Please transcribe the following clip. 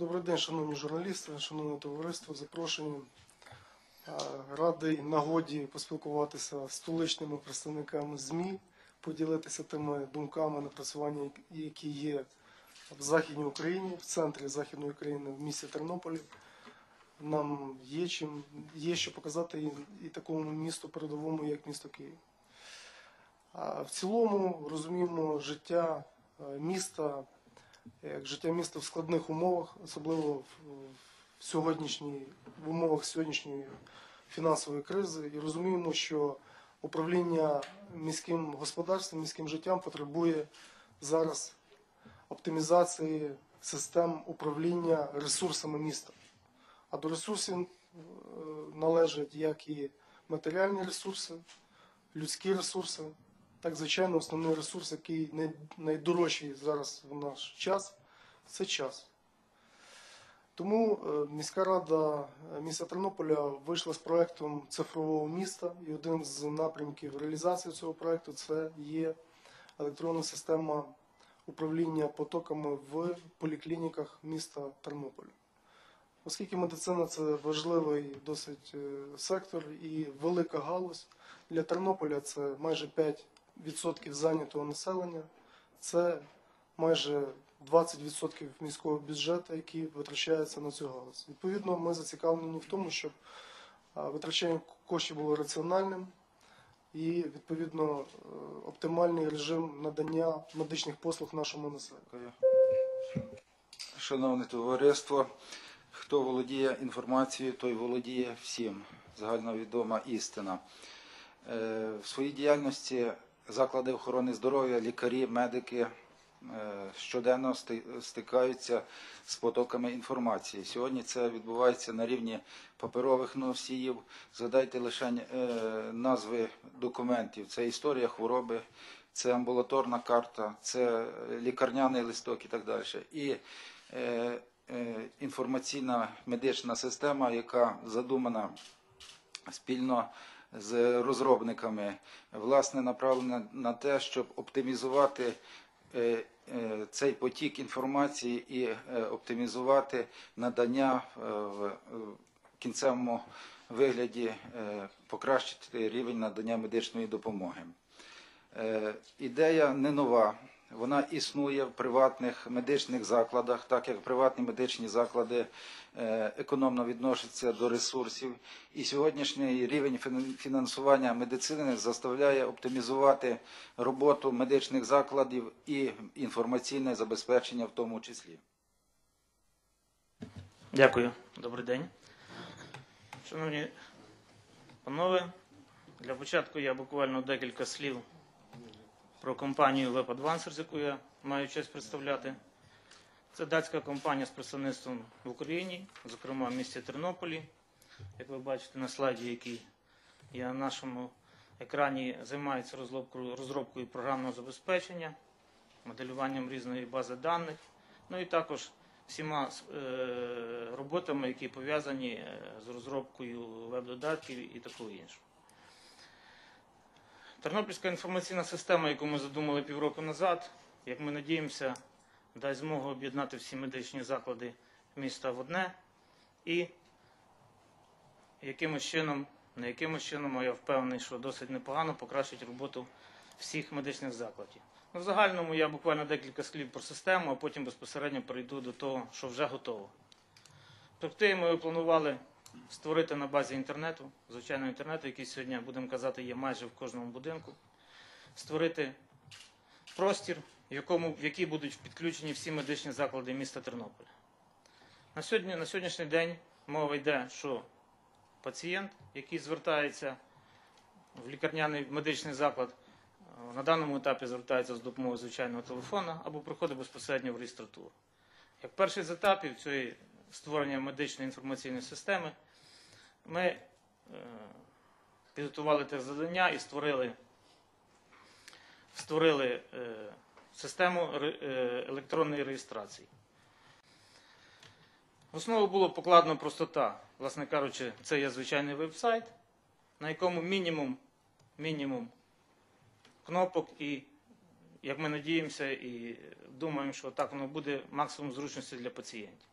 Добрий день, шановні журналісти, шановне товариство, запрошені. Радий нагоді поспілкуватися з столичними представниками ЗМІ, поділитися тими думками, напрацювання, які є в Західній Україні, в центрі Західної України, в місті Тернополі. Нам є чим є що показати і, такому місту передовому, як місто Київ. В цілому розуміємо життя міста як життя міста в складних умовах, особливо в, в сьогоднішній в умовах сьогоднішньої фінансової кризи, і розуміємо, що управління міським господарством, міським життям потребує зараз оптимізації систем управління ресурсами міста. А до ресурсів е, належать як і матеріальні ресурси, людські ресурси, так, звичайно, основний ресурс, який найдорожчий зараз в наш час, це час. Тому е, міська рада е, міста Тернополя вийшла з проектом цифрового міста, і один з напрямків реалізації цього проекту це є електронна система управління потоками в поліклініках міста Тернополя. Оскільки медицина це важливий досить е, сектор і велика галузь для Тернополя це майже 5% зайнятого населення, це майже 20% міського бюджету, який витрачається на цю галузь. Відповідно, ми зацікавлені в тому, щоб витрачання коштів було раціональним і відповідно е, оптимальний режим надання медичних послуг нашому населенню. Шановне товариство, хто володіє інформацією, той володіє всім. Загальновідома істина. Е, В своїй діяльності заклади охорони здоров'я, лікарі, медики е, щоденно стикаються з потоками інформації. Сьогодні це відбувається на рівні паперових носіїв. Згадайте лише е, назви документів. Це історія хвороби, це амбулаторна карта, це лікарняний листок і так далі. І е, інформаційна медична система, яка задумана спільно з розробниками, власне, направлена на те, щоб оптимізувати е, е, цей потік інформації і е, оптимізувати надання в кінцевому вигляді, покращити рівень надання медичної допомоги. Ідея не нова. Вона існує в приватних медичних закладах, так як приватні медичні заклади е, економно відносяться до ресурсів. І сьогоднішній рівень фін- фінансування медицини заставляє оптимізувати роботу медичних закладів і інформаційне забезпечення в тому числі. Дякую, добрий день. Шановні панове, для початку я буквально декілька слів про компанію Web Advancers, яку я маю честь представляти. Це датська компанія з представництвом в Україні, зокрема в місті Тернополі. Як ви бачите на слайді, який є на нашому екрані, займається розробкою, розробкою програмного забезпечення, моделюванням різної бази даних, ну і також всіма е, роботами, які пов'язані е, з розробкою веб-додатків і такого іншого. Тернопільська інформаційна система, яку ми задумали півроку назад, як ми надіємося, дасть змогу об'єднати всі медичні заклади міста в одне і якимось чином, не якимось чином, а я впевнений, що досить непогано покращить роботу всіх медичних закладів. Ну, в загальному я буквально декілька слів про систему, а потім безпосередньо перейду до того, що вже готово. Тобто ми планували створити на базі інтернету, звичайного інтернету, який сьогодні, будемо казати, є майже в кожному будинку, створити простір, в, якому, в який будуть підключені всі медичні заклади міста Тернополя. На, сьогодні, на сьогоднішній день мова йде, що пацієнт, який звертається в лікарняний медичний заклад, е, на даному етапі звертається з допомогою звичайного телефона або приходить безпосередньо в реєстратуру. Як перший з етапів цієї створення медичної інформаційної системи, ми е, підготували те завдання і створили, створили е, систему е, електронної реєстрації. В основу було покладено простота. Власне кажучи, це є звичайний веб-сайт, на якому мінімум, мінімум кнопок і, як ми надіємося і думаємо, що так воно буде максимум зручності для пацієнтів.